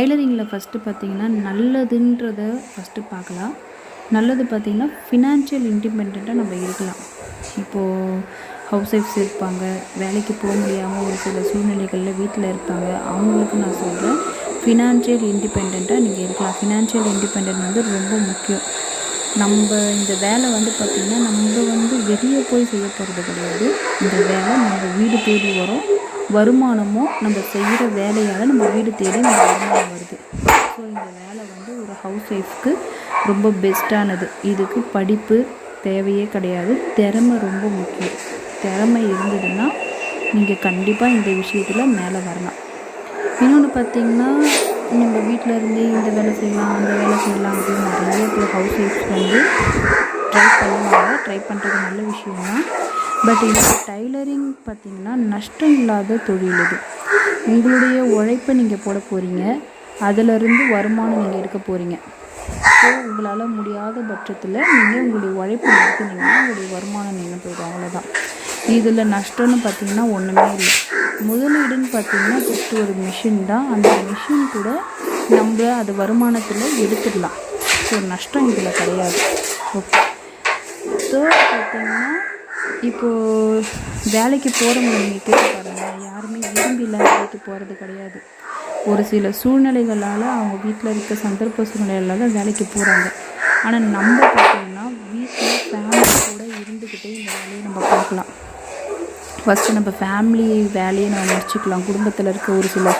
டைலரிங்கில் first பார்த்திங்கன்னா நல்லதுன்றத first பார்க்கலாம் நல்லது பார்த்திங்கன்னா ஃபினான்ஷியல் இண்டிபெண்ட்டாக நம்ம இருக்கலாம். இப்போது ஹவுஸ் ஒய்ஃப்ஸ் இருப்பாங்க வேலைக்கு போக முடியாமல் ஒரு சில சூழ்நிலைகளில் வீட்டில் இருப்பாங்க. அவங்களுக்கு நான் சொல்கிறேன் ஃபினான்ஷியல் இண்டிபெண்ட்டாக நீங்கள் இருக்கலாம். ஃபினான்ஷியல் இண்டிபெண்ட் வந்து ரொம்ப முக்கியம். நம்ம இந்த வேலை வந்து பார்த்திங்கன்னா நம்ம வந்து வெளியே போய் செய்ய போகிறது கிடையாது. இந்த வேலை நம்ம வீடு தேடி வரும். வருமானமும் நம்ம செய்கிற வேலையால் நம்ம வீடு தேடி நம்ம வருமானம் வருது. ஸோ இந்த வேலை வந்து ஒரு ஹவுஸ் ஒய்ஃப்க்கு ரொம்ப பெஸ்ட்டானது இதுக்கு படிப்பு தேவையே கிடையாது. திறமை ரொம்ப முக்கியம். திறமை இருந்ததுன்னா நீங்கள் கண்டிப்பாக இந்த விஷயத்தில் மேலே வரலாம். இன்னொன்று பார்த்தீங்கன்னா நம்ம வீட்டில் இருந்தே இந்த வேலை செய்யலாம் அந்த வேலை செய்யலாம் அப்படின்னு நிறைய பேர் ஹவுஸ் ஒய்ஃப்ஸ் வந்து ட்ரை பண்ணுவாங்க ட்ரை பண்ணுறது நல்ல விஷயம் தான் பட் இந்த டைலரிங் பார்த்திங்கன்னா நஷ்டம் இல்லாத தொழில் இது. உங்களுடைய உழைப்பை நீங்கள் போட போகிறீங்க அதிலிருந்து வருமானம் நீங்கள் எடுக்க போகிறீங்க ஸோ உங்களால் முடியாத பட்சத்தில் நீங்கள் உங்களுடைய உழைப்பு நிறுத்துனீங்கன்னா உங்களுடைய வருமானம் நீங்கள் போயிடும். அவ்வளோதான் இதில் நஷ்டம்னு பார்த்தீங்கன்னா ஒன்றுமே இல்லை. முதலீடுன்னு பார்த்தீங்கன்னா ஜஸ்ட் ஒரு மிஷின் தான். அந்த மிஷின் கூட நம்ம அது வருமானத்தில் எடுத்துடலாம். ஸோ நஷ்டம் இதில் கிடையாது. ஓகே தேர்ட் பார்த்தீங்கன்னா இப்போது வேலைக்கு போகிறவங்க நீங்கள் கேட்டு பாருங்கள் யாருமே விரும்பி வேலைக்கு போகிறது கிடையாது. ஒரு சில சூழ்நிலைகளால் அவங்க வீட்டில் இருக்க சந்தர்ப்ப சூழ்நிலைகளால் தான் வேலைக்கு போகிறாங்க ஆனால் நம்ம பார்த்தீங்கன்னா வீட்டில் ஃபேமிலி கூட இருந்துக்கிட்டே இந்த வேலையை நம்ம பார்க்கலாம் ஃபஸ்ட்டு நம்ம ஃபேமிலி வேலையை நம்ம முடிச்சுக்கலாம். குடும்பத்தில் இருக்க ஒரு சில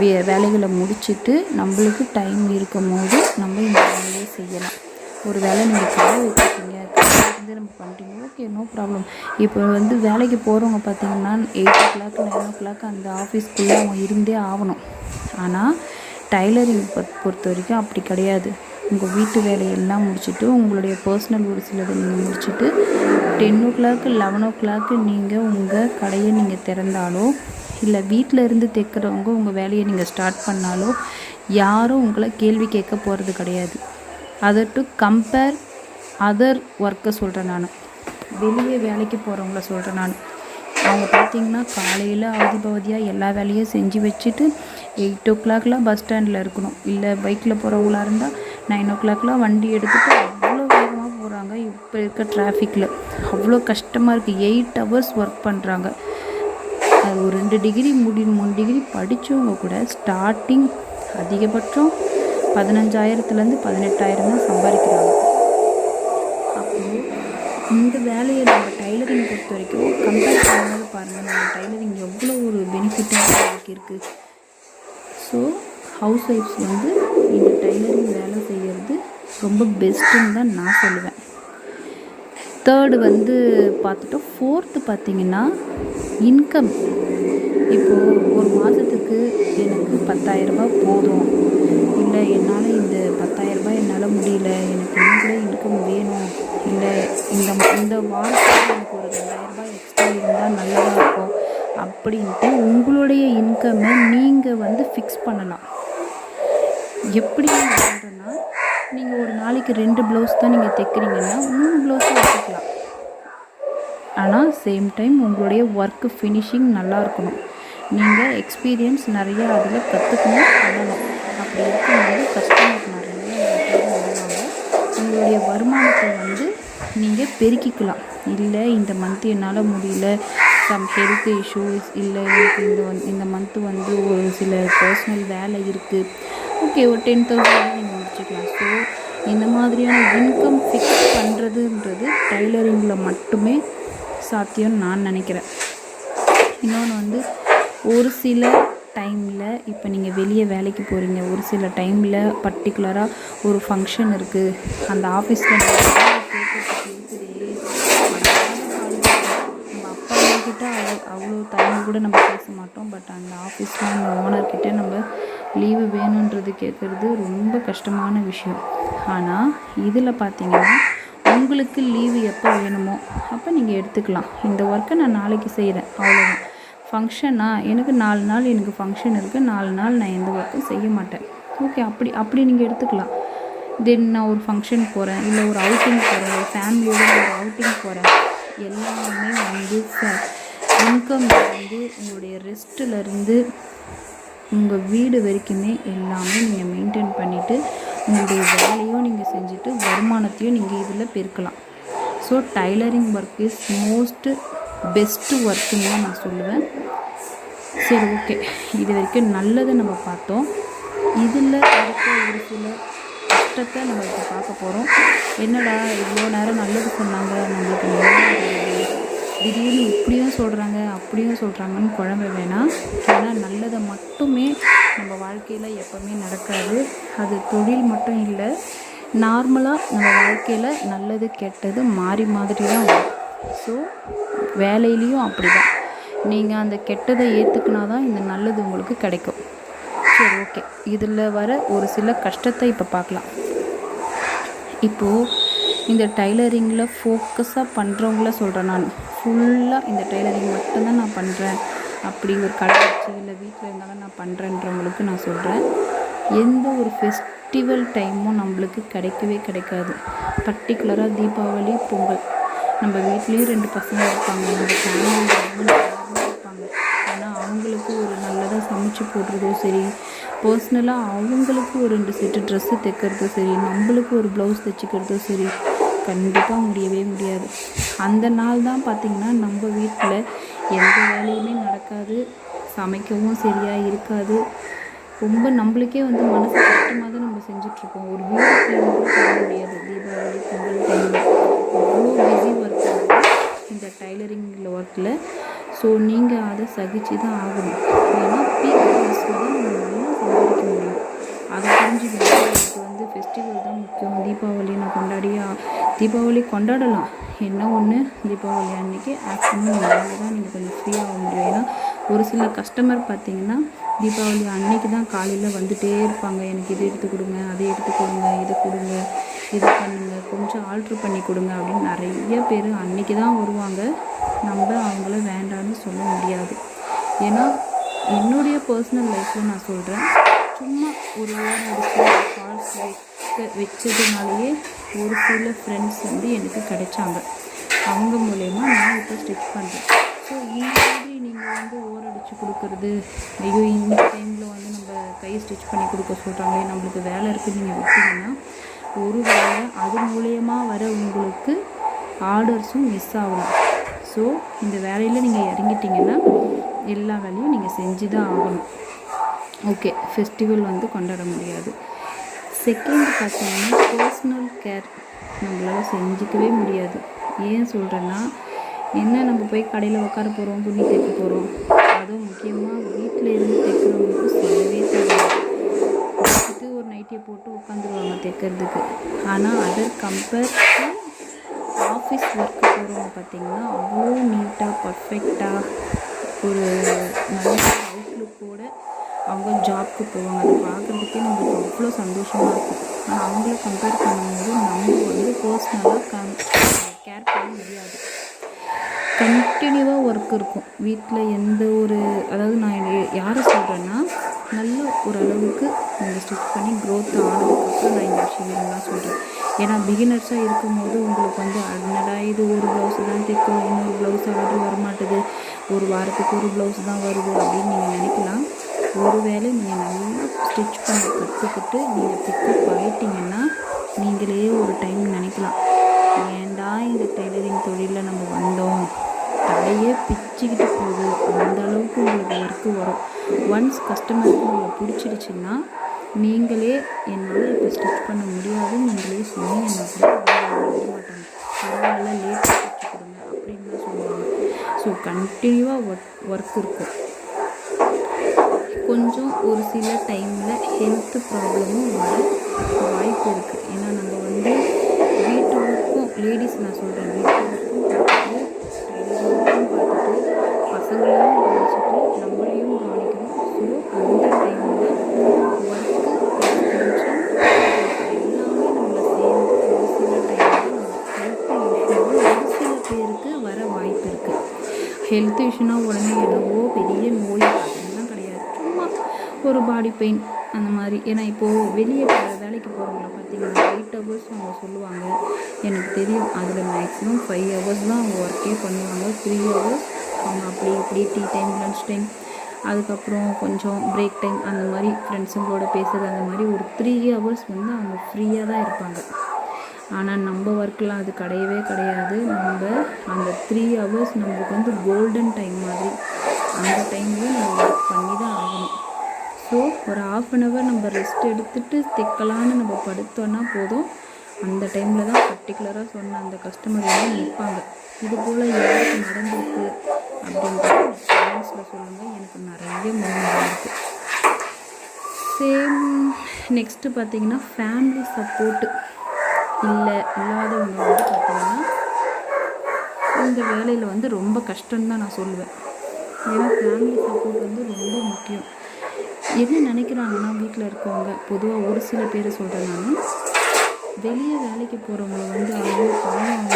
வே வேலைகளை முடிச்சுட்டு நம்மளுக்கு டைம் இருக்கும் போது நம்ம இந்த வேலையை செய்யலாம். ஒரு வேலை நீங்கள் கடை வச்சுருக்கீங்க வந்து நம்ம பண்ணுறீங்க ஓகே நோ ப்ராப்ளம் இப்போ வந்து வேலைக்கு போகிறவங்க பார்த்தீங்கன்னா eight o'clock nine o'clock அந்த ஆஃபீஸ்க்குள்ளே அவங்க இருந்தே ஆகணும். ஆனால் டைலரிங் பொறுத்த வரைக்கும் அப்படி கிடையாது. உங்கள் வீட்டு வேலையெல்லாம் முடிச்சுட்டு உங்களுடைய பர்சனல் ஒரு சிலதை நீங்கள் முடிச்சுட்டு ten o'clock eleven o'clock நீங்கள் உங்கள் கடையை நீங்கள் திறந்தாலோ இல்லை வீட்டில் இருந்து தைக்கிறவங்க உங்கள் வேலையை நீங்கள் ஸ்டார்ட் பண்ணாலோ யாரும் உங்களை கேள்வி கேட்க போகிறது கிடையாது. அதை டு கம்பேர் அதர் ஒர்க்கை சொல்கிறேன் நான். வெளியே வேலைக்கு போகிறவங்கள சொல்கிறேன் நான். அவங்க பார்த்திங்கன்னா காலையில் அவதிபவதியாக எல்லா வேலையும் செஞ்சு வச்சுட்டு எயிட் ஓ கிளாக்லாம் பஸ் ஸ்டாண்டில் இருக்கணும். இல்லை பைக்கில் போகிறவங்களா இருந்தால் நைன் ஓ கிளாக்லாம் வண்டி எடுத்துகிட்டு அவ்வளோ வேகமாக போகிறாங்க இப்போ இருக்க டிராஃபிக்கில் அவ்வளோ கஷ்டமாக இருக்குது எயிட் ஹவர்ஸ் ஒர்க் பண்ணுறாங்க அது ஒரு ரெண்டு டிகிரி முடி மூணு டிகிரி படித்தவங்க கூட ஸ்டார்டிங் அதிகபட்சம் பதினஞ்சாயிரத்துலேருந்து பதினெட்டாயிரம் தான் சம்பாதிக்கிறாங்க. அப்போது இந்த வேலையை நம்ம டைலரிங் பொறுத்த வரைக்கும் கம்பேர் பண்ணும்போது பாருங்கள் நம்ம டைலரிங் எவ்வளோ ஒரு பெனிஃபிட்டாக இருக்குது ஸோ ஹவுஸ் ஒய்ஃப்ஸ் வந்து இந்த டைலரிங் வேலை செய்கிறது ரொம்ப பெஸ்ட்டுன்னு தான் நான் சொல்லுவேன். தேர்டு வந்து பார்த்துட்டோம் ஃபோர்த்து பார்த்திங்கன்னா இன்கம் இப்போது ஒரு மாதத்துக்கு எனக்கு பத்தாயிரரூபா போதும். இல்லை என்னால் இந்த பத்தாயிரரூபா என்னால் முடியல. எனக்கு இன்னும் இன்கம் வேணும். இல்லை இந்த இந்த வாரத்தில் எனக்கு ஒரு ரெண்டாயிரரூபா எக்ஸ்ட்ரா இருந்தால் நல்லதாக இருக்கும். அப்படின்ட்டு உங்களுடைய இன்கம்மை நீங்கள் வந்து ஃபிக்ஸ் பண்ணலாம். எப்படி பண்ணுறேன்னா நீங்கள் ஒரு நாளைக்கு ரெண்டு ப்ளவுஸ் தான் நீங்கள் தைக்கிறீங்கன்னா மூணு ப்ளவுஸும் வச்சுக்கலாம் ஆனால் சேம் டைம் உங்களுடைய ஒர்க்கு ஃபினிஷிங் நல்லா இருக்கணும். நீங்கள் எக்ஸ்பீரியன்ஸ் நிறையா அதில் கற்றுக்கணும் பண்ணணும். அப்படி இருக்கும்போது கஸ்டமர் நிறைய வருவாங்க உங்களுடைய வருமானத்தை வந்து நீங்கள் பெருக்கிக்கலாம். இல்லை இந்த மந்த் என்னால் முடியல சம் ஹெல்த் இஷ்யூஸ் இல்லை எனக்கு இந்த வந் இந்த மந்த்து வந்து ஒரு சில பர்சனல் வேலை இருக்குது ஓகே ஒரு டென் தௌசண்ட் நீங்கள் முடிச்சுக்கலாம். ஸோ இந்த மாதிரியான இன்கம் ஃபிக்ஸ் பண்ணுறதுன்றது டைலரிங்கில் மட்டுமே சாத்தியம்னு நான் நினைக்கிறேன். இன்னொன்று வந்து ஒரு சில டைமில் இப்போ நீங்கள் வெளியே வேலைக்கு போகிறீங்க ஒரு சில டைமில் பர்டிகுலராக ஒரு ஃபங்க்ஷன் இருக்குது அந்த ஆஃபீஸில் நம்ம அப்பா கிட்ட அவ்வளோ அவ்வளோ டைம் கூட நம்ம பேச மாட்டோம். பட் அந்த ஆஃபீஸில் அந்த ஓனர்கிட்ட நம்ம லீவு வேணுன்றது கேட்குறது ரொம்ப கஷ்டமான விஷயம். ஆனால் இதில் பார்த்தீங்கன்னா உங்களுக்கு லீவு எப்போ வேணுமோ அப்போ நீங்கள் எடுத்துக்கலாம். இந்த ஒர்க்கை நான் நாளைக்கு செய்கிறேன் அவ்வளோதான் ஃபங்க்ஷனா எனக்கு நாலு நாள் எனக்கு ஃபங்க்ஷன் இருக்குது நாலு நாள் நான் எந்த ஒர்க்கும் செய்ய மாட்டேன். ஓகே அப்படி அப்படி நீங்கள் எடுத்துக்கலாம். தென் நான் ஒரு ஃபங்க்ஷன் போகிறேன் இல்லை ஒரு அவுட்டிங் போகிறேன் ஒரு ஃபேமிலியோட ஒரு அவுட்டிங் போகிறேன் எல்லாமே வந்து இன்கம் வந்து உங்களுடைய ரெஸ்ட்டிலேருந்து உங்கள் வீடு வரைக்குமே எல்லாமே நீங்கள் மெயின்டைன் பண்ணிவிட்டு உங்களுடைய வேலையும் நீங்கள் செஞ்சுட்டு வருமானத்தையும் நீங்கள் இதில் பெருக்கலாம். So tailoring work is most best ஒர்க்குன்னு தான் நான் சொல்லுவேன். சரி ஓகே இது வரைக்கும் நல்லதை நம்ம பார்த்தோம். இதில் இருக்க ஒரு சில கஷ்டத்தை நம்ம இப்போ பார்க்க போகிறோம் என்னடா இவ்வளோ நேரம் நல்லது சொன்னாங்க நம்மளுக்கு திடீர்னு இப்படியும் சொல்கிறாங்க அப்படியும் சொல்கிறாங்கன்னு குழம்ப வேணாம் ஏன்னா நல்லதை மட்டுமே நம்ம வாழ்க்கையில் எப்போவுமே நடக்காது. அது தொழில் மட்டும் இல்லை நார்மலாக நம்ம வாழ்க்கையில் நல்லது கெட்டது மாறி மாதிரி தான் வரும். ஸோ வேலையிலையும் அப்படி தான் நீங்கள் அந்த கெட்டதை ஏற்றுக்கினா தான் இந்த நல்லது உங்களுக்கு கிடைக்கும். சரி ஓகே இதில் வர ஒரு சில கஷ்டத்தை இப்போ பார்க்கலாம். இப்போது இந்த டைலரிங்கில் ஃபோக்கஸாக பண்ணுறவங்கள சொல்கிறேன் நான். ஃபுல்லாக இந்த டைலரிங் மட்டும்தான் நான் பண்ணுறேன். அப்படி ஒரு கடை வச்சு இல்லை வீட்டில் இருந்தாலும் நான் பண்ணுறேன்றவங்களுக்கு நான் சொல்கிறேன். எந்த ஒரு ஃபெஸ்டிவல் டைமும் நம்மளுக்கு கிடைக்கவே கிடைக்காது. பர்டிகுலராக தீபாவளி பொங்கல். நம்ம வீட்லேயும் ரெண்டு பசங்க இருப்பாங்க. நம்ம ஃபேமிலி இருப்பாங்க. ஆனால் அவங்களுக்கு ஒரு நல்லதாக சமைச்சு போடுறதோ சரி பர்சனலாக அவங்களுக்கு ஒரு ரெண்டு செட்டு ட்ரெஸ்ஸு தைக்கிறதோ சரி நம்மளுக்கு ஒரு ப்ளவுஸ் தைச்சிக்கிறதோ சரி கண்டிப்பாக முடியவே முடியாது. அந்த நாள் தான் பார்த்திங்கன்னா நம்ம வீட்டில் எந்த வேலையுமே நடக்காது. சமைக்கவும் சரியாக இருக்காது. ரொம்ப நம்மளுக்கே வந்து மனசு கஷ்டமாக தான் நம்ம செஞ்சிட்ருக்கோம் ஒரு வீட்டுக்கு கூட பண்ண முடியாது. தீபாவளி பொங்கல் டைமில் அவ்வளோ பிஸி ஒர்க் இந்த டைலரிங்கில் ஒர்க்கில் ஸோ நீங்கள் அதை சகிச்சு தான் ஆகணும். ஏன்னா பீக் ஹவர்ஸில் தான் நம்ம நல்லா சம்பாதிக்க முடியும். அதை புரிஞ்சுக்கணும். எனக்கு வந்து ஃபெஸ்டிவல் தான் முக்கியம். தீபாவளி நான் கொண்டாடியா தீபாவளி கொண்டாடலாம். என்ன ஒன்று தீபாவளி அன்றைக்கி ஆஃப்டர்நூன் வேலை தான் நீங்கள் கொஞ்சம் ஃப்ரீயாக முடியும் ஏன்னா ஒரு சில கஸ்டமர் பார்த்தீங்கன்னா தீபாவளி அன்னைக்கு தான் காலையில் வந்துகிட்டே இருப்பாங்க. எனக்கு இது எடுத்து கொடுங்க அதை எடுத்து கொடுங்க இது கொடுங்க இது பண்ணுங்க கொஞ்சம் ஆல்ட்ரு பண்ணி கொடுங்க அப்படின்னு நிறைய பேர் அன்னைக்கு தான் வருவாங்க. நம்ம அவங்கள வேண்டான்னு சொல்ல முடியாது. ஏன்னா என்னுடைய பர்சனல் லைஃப்பில் நான் சொல்கிறேன் சும்மா ஒரு ஓரம் அடிச்சு ஃபால்ஸ் வைக்க வச்சதுனாலேயே ஒரு சில ஃப்ரெண்ட்ஸ் வந்து எனக்கு கிடைச்சாங்க. அவங்க மூலயமா நான் இப்போ ஸ்டிச் பண்ணுறேன் ஸோ இந்த மாதிரி நீங்கள் வந்து ஓர் அடித்து கொடுக்குறது ஐயோ இந்த டைமில் வந்து நம்ம கை ஸ்டிச் பண்ணி கொடுக்க சொல்கிறாங்களே நம்மளுக்கு வேலை இருக்குது நீங்கள் விட்டீங்கன்னா ஒரு வேலை அது மூலயமா வர உங்களுக்கு ஆர்டர்ஸும் மிஸ் ஆகலாம். ஸோ இந்த வேலையில் நீங்கள் இறங்கிட்டீங்கன்னா எல்லா வேலையும் நீங்கள் செஞ்சு தான் ஆகணும். ஓகே ஃபெஸ்டிவல் வந்து கொண்டாட முடியாது. செகண்ட் பார்த்தீங்கன்னா பர்சனல் கேர் நம்மளால் செஞ்சுக்கவே முடியாது. ஏன் சொல்கிறேன்னா என்ன நம்ம போய் கடையில் உட்கார போகிறோம் துணி தைக்க போகிறோம் அதுவும் முக்கியமாக வீட்டில் இருந்து தைக்கிறவங்களுக்கு சொல்லவே தேவையில்லை. ஒரு நைட்டியை போட்டு உட்காந்துருவாங்க தைக்கிறதுக்கு. ஆனால் other compare to office work போகிறவங்க பார்த்தீங்கன்னா அவ்வளோ நீட்டாக பர்ஃபெக்டாக ஒரு நல்ல அவுட்லுக்கோட அவங்க ஜாப்க்கு போவாங்க. அதை பார்க்குறதுக்கே நம்மளுக்கு அவ்வளோ சந்தோஷமாக இருக்கும். ஆனால் அவங்கள கம்பேர் பண்ணும்போது நம்ம வந்து பர்சனலாக கம் கேர் பண்ண முடியாது. கண்டினியூவாக ஒர்க் இருக்கும். வீட்டில் எந்த ஒரு அதாவது நான் யாரை சொல்கிறேன்னா நல்ல ஓரளவுக்கு நீங்கள் ஸ்டிச் பண்ணி க்ரோத் ஆனதுக்கப்புறம் நான் இந்த விஷயங்கள்லாம் சொல்கிறேன் ஏன்னா பிகினர்ஸாக இருக்கும்போது உங்களுக்கு வந்து என்னடா இது ஒரு ப்ளவுஸ் தான் தைக்கும் இன்னொரு ப்ளவுஸ் ஆர்டர் வரமாட்டுது ஒரு வாரத்துக்கு ஒரு ப்ளவுஸ் தான் வருது அப்படின்னு நீங்கள் நினைக்கலாம். ஒருவேளை நீங்கள் நல்லா ஸ்டிச் பண்ண கற்றுக்கிட்டு நீங்கள் பிக்கப் ஆகிட்டிங்கன்னா நீங்களே ஒரு டைம் நினைக்கலாம். ஏண்டா இந்த டெய்லரிங் தொழிலில் நம்ம வந்தோம்? தலையே பிச்சுக்கிட்டு போகுது. அந்த அளவுக்கு உங்களுக்கு ஒர்க்கு வரும். ஒன்ஸ் கஸ்டமருக்கு உங்களை பிடிச்சிருச்சுன்னா நீங்களே என்னால் இப்போ ஸ்டிச் பண்ண முடியாது நீங்களே சொன்னீங்கன்னா கூட விட மாட்டாங்க. பரவாயில்ல லேட்டாக தைச்சு கொடுங்க அப்படின்னு சொல்லுவாங்க. ஸோ கண்டினியூவாக ஒர்க் ஒர்க் இருக்கும் கொஞ்சம் ஒரு சில டைமில் ஹெல்த் ப்ராப்ளமும் வர வாய்ப்பு இருக்குது ஏன்னா நம்ம வந்து வீட்டு ஒர்க்கும் லேடிஸ் நான் சொல்கிறேன் வீட்டு ஒர்க்கும் பார்த்துட்டு டைலரிங் ஒர்க்கும் பார்த்துட்டு பசங்களையும் கவனிச்சுட்டு நம்மளையும் கவனிக்கணும். ஸோ அந்த டைமில் ஒர்க்கு கொஞ்சம் எல்லாமே நம்மளை சேர்ந்து ஒரு சில டைமில் ஹெல்த் இஷ்யூ ஒரு சில பேருக்கு வர வாய்ப்பு இருக்குது ஹெல்த் இஷ்யூனா உடனே என்னவோ பெரிய நோய் ஒரு பாடி பெயின் அந்த மாதிரி. ஏன்னா இப்போது வெளியே போகிற வேலைக்கு போகிறவங்கள பார்த்தீங்கன்னா எயிட் ஹவர்ஸ் அவங்க சொல்லுவாங்க. எனக்கு தெரியும். அதில் மேக்ஸிமம் ஃபைவ் ஹவர்ஸ் தான் அவங்க ஒர்க்கே பண்ணுவாங்க. த்ரீ ஹவர்ஸ் அவங்க அப்படி இப்படி டீ டைம் லன்ச் டைம் அதுக்கப்புறம் கொஞ்சம் பிரேக் டைம் அந்த மாதிரி ஃப்ரெண்ட்ஸுங்களோட பேசுகிறது அந்த மாதிரி ஒரு த்ரீ ஹவர்ஸ் வந்து அவங்க ஃப்ரீயாக தான் இருப்பாங்க. ஆனால் நம்ம ஒர்க்கெலாம் அது கிடையவே கிடையாது. நம்ம அந்த த்ரீ ஹவர்ஸ் நம்மளுக்கு வந்து கோல்டன் டைம் மாதிரி. அந்த டைம்லேயும் நம்ம ஒர்க் பண்ணி தான் ஆகணும். ஸோ ஒரு ஆஃப் அன் ஹவர் நம்ம ரெஸ்ட் எடுத்துகிட்டு தைக்கலான்னு நம்ம படுத்தோன்னா போதும். அந்த டைமில் தான் பர்டிகுலராக சொன்ன அந்த கஸ்டமர் வந்து நிற்பாங்க. இது போல் யாருக்கு நடந்திருக்கு அப்படின்றது கமெண்ட்ஸில் சொல்லுங்கள் எனக்கு நிறைய முன்னாடி இருக்குது சேம் நெக்ஸ்ட்டு பார்த்தீங்கன்னா ஃபேமிலி சப்போர்ட்டு இல்லை இல்லாதவங்க வந்து பார்த்தீங்கன்னா இந்த வேலையில் வந்து ரொம்ப கஷ்டம்தான் நான் சொல்லுவேன். ஏன்னா ஃபேமிலி சப்போர்ட் வந்து ரொம்ப முக்கியம். என்ன நினைக்கிறாங்கன்னா வீட்டில் இருக்கவங்க? பொதுவாக ஒரு சில பேர் சொல்கிறேன் நான். வெளியே வேலைக்கு போகிறவங்க வந்து அவங்க அவங்க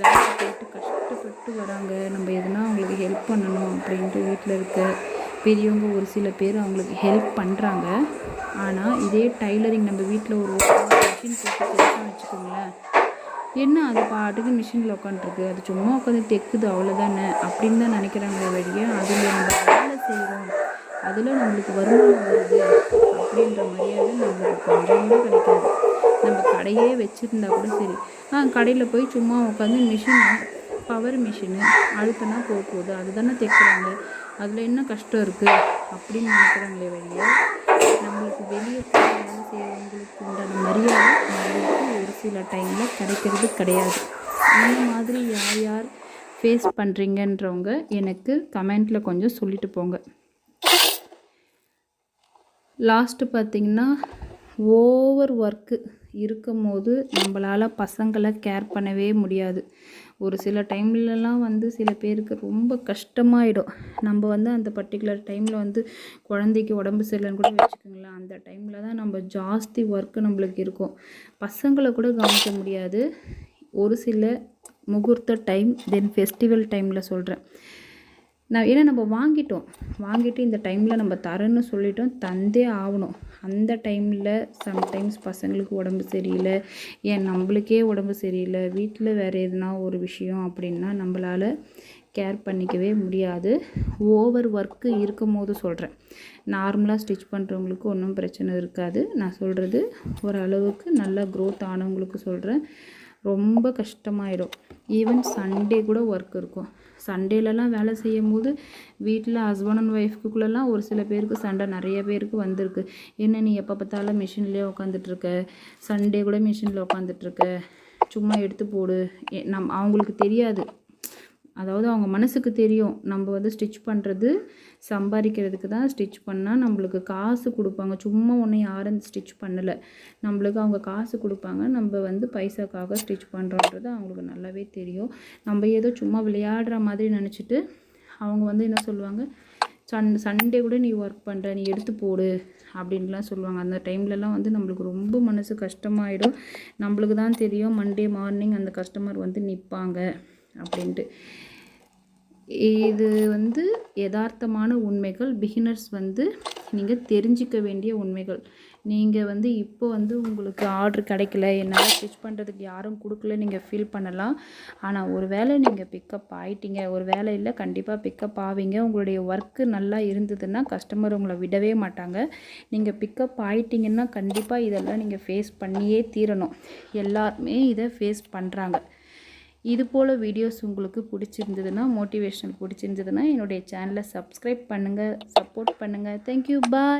வேலைக்கு போயிட்டு கஷ்டப்பட்டு வராங்க. நம்ம எதுனா அவங்களுக்கு ஹெல்ப் பண்ணணும் அப்படின்ட்டு வீட்டில் இருக்க பெரியவங்க ஒரு சில பேர் அவங்களுக்கு ஹெல்ப் பண்ணுறாங்க ஆனால் இதே டைலரிங் நம்ம வீட்டில் ஒரு மிஷின் போட்டு தைச்சோம் வச்சுக்கோங்களேன். என்ன அது பாட்டுக்கு மிஷினில் உட்காந்துருக்கு? அது சும்மா உட்காந்து தைக்குது அவ்வளோதானே அப்படின்னு தான் நினைக்கிறாங்களே வழியே அதில் நம்ம வேலை செய்கிறோம் அதில் நம்மளுக்கு வருமானம் வருது. அப்படின்ற மரியாதை நம்மளுக்கு கொஞ்சம் கிடைக்காது. நம்ம கடையே வச்சுருந்தா கூட சரி. ஆ கடையில் போய் சும்மா உட்காந்து மிஷின் பவர் மிஷினு அழுத்தினா போக போகுது அதுதானே தைக்கிறாங்க. அதில் என்ன கஷ்டம் இருக்குது அப்படின்னு நினைக்கிறாங்களே வெளியே நம்மளுக்கு வெளியே போய் வேலை உண்டான மரியாதை நம்மளுக்கு ஒரு சில டைமில் கிடைக்கிறது கிடையாது. இந்த மாதிரி யார் யார் ஃபேஸ் பண்ணுறீங்கன்றவங்க எனக்கு கமெண்ட்டில் கொஞ்சம் சொல்லிட்டு போங்க. லாஸ்ட்டு பார்த்திங்கன்னா ஓவர் ஒர்க்கு இருக்கும் போது நம்மளால் பசங்களை கேர் பண்ணவே முடியாது. ஒரு சில டைம்லலாம் வந்து சில பேருக்கு ரொம்ப கஷ்டமாயிடும். நம்ம வந்து அந்த பர்டிகுலர் டைமில் வந்து குழந்தைக்கு உடம்பு சரியில்லைன்னு கூட வச்சுக்கோங்களேன். அந்த டைமில் தான் நம்ம ஜாஸ்தி ஒர்க்கு நம்மளுக்கு இருக்கும். பசங்களை கூட கவனிக்க முடியாது. ஒரு சில முகூர்த்த டைம் தென் ஃபெஸ்டிவல் டைமில் சொல்கிறேன் நான் ஏன்னா நம்ம வாங்கிட்டோம். வாங்கிட்டு இந்த டைமில் நம்ம தரேன்னு சொல்லிட்டோம். தந்தே ஆகணும். அந்த டைமில் சம்டைம்ஸ் பசங்களுக்கு உடம்பு சரியில்லை. ஏன் நம்மளுக்கே உடம்பு சரியில்லை. வீட்டில் வேறு எதுனா ஒரு விஷயம் அப்படின்னா நம்மளால் கேர் பண்ணிக்கவே முடியாது. ஓவர் ஒர்க்கு இருக்கும் போது சொல்கிறேன் நார்மலாக ஸ்டிச் பண்ணுறவங்களுக்கு ஒன்றும் பிரச்சனை இருக்காது. நான் சொல்கிறது ஓரளவுக்கு நல்லா க்ரோத் ஆனவங்களுக்கு சொல்கிறேன் ரொம்ப கஷ்டமாயிடும். ஈவன் சண்டே கூட ஒர்க் இருக்கும். சண்டேலலாம் வேலை செய்யும் போது வீட்டில் ஹஸ்பண்ட் அண்ட் ஒய்ஃபுக்குள்ளெல்லாம் ஒரு சில பேருக்கு சண்டை நிறைய பேருக்கு வந்திருக்கு. என்ன நீ எப்போ பார்த்தாலும் மிஷின்லேயே உட்காந்துட்ருக்க சண்டே கூட மிஷினில் உட்காந்துட்ருக்க சும்மா எடுத்து போடு. நம் அவங்களுக்கு தெரியாது. அதாவது அவங்க மனசுக்கு தெரியும். நம்ம வந்து ஸ்டிச் பண்ணுறது சம்பாதிக்கிறதுக்கு தான் ஸ்டிச் பண்ணால் நம்மளுக்கு காசு கொடுப்பாங்க. சும்மா ஒன்றும் யாரும் ஸ்டிச் பண்ணலை. நம்மளுக்கு அவங்க காசு கொடுப்பாங்க. நம்ம வந்து பைசாக்காக ஸ்டிச் பண்ணுறோன்றது அவங்களுக்கு நல்லாவே தெரியும். நம்ம ஏதோ சும்மா விளையாடுற மாதிரி நினச்சிட்டு அவங்க வந்து என்ன சொல்லுவாங்க? சன் சண்டே கூட நீ ஒர்க் பண்ணுற நீ எடுத்து போடு அப்படின்லாம் சொல்லுவாங்க. அந்த டைம்லலாம் வந்து நம்மளுக்கு ரொம்ப மனசு கஷ்டமாயிடும். நம்மளுக்கு தான் தெரியும். மண்டே மார்னிங் அந்த கஸ்டமர் வந்து நிற்பாங்க அப்படின்ட்டு. இது வந்து யதார்த்தமான உண்மைகள். பிகினர்ஸ் வந்து நீங்கள் தெரிஞ்சிக்க வேண்டிய உண்மைகள். நீங்கள் வந்து இப்போ வந்து உங்களுக்கு ஆர்டர் கிடைக்கல. என்னால் ஸ்டிச் பண்ணுறதுக்கு யாரும் கொடுக்கல. நீங்கள் ஃபீல் பண்ணலாம். ஆனால் ஒரு வேளை நீங்கள் பிக்கப் ஆகிட்டீங்க ஒரு வேலை இல்லை கண்டிப்பாக பிக்கப் ஆவீங்க. உங்களுடைய ஒர்க்கு நல்லா இருந்ததுன்னா கஸ்டமர் உங்களை விடவே மாட்டாங்க. நீங்கள் பிக்கப் ஆகிட்டிங்கன்னா கண்டிப்பாக இதெல்லாம் நீங்கள் ஃபேஸ் பண்ணியே தீரணும். எல்லாருமே இதை ஃபேஸ் பண்ணுறாங்க இது போல் வீடியோஸ் உங்களுக்கு பிடிச்சிருந்ததுன்னா மோட்டிவேஷனல் பிடிச்சிருந்ததுன்னா என்னுடைய சேனலை சப்ஸ்கிரைப் பண்ணுங்கள் சப்போர்ட் பண்ணுங்கள் தேங்க்யூ பாய்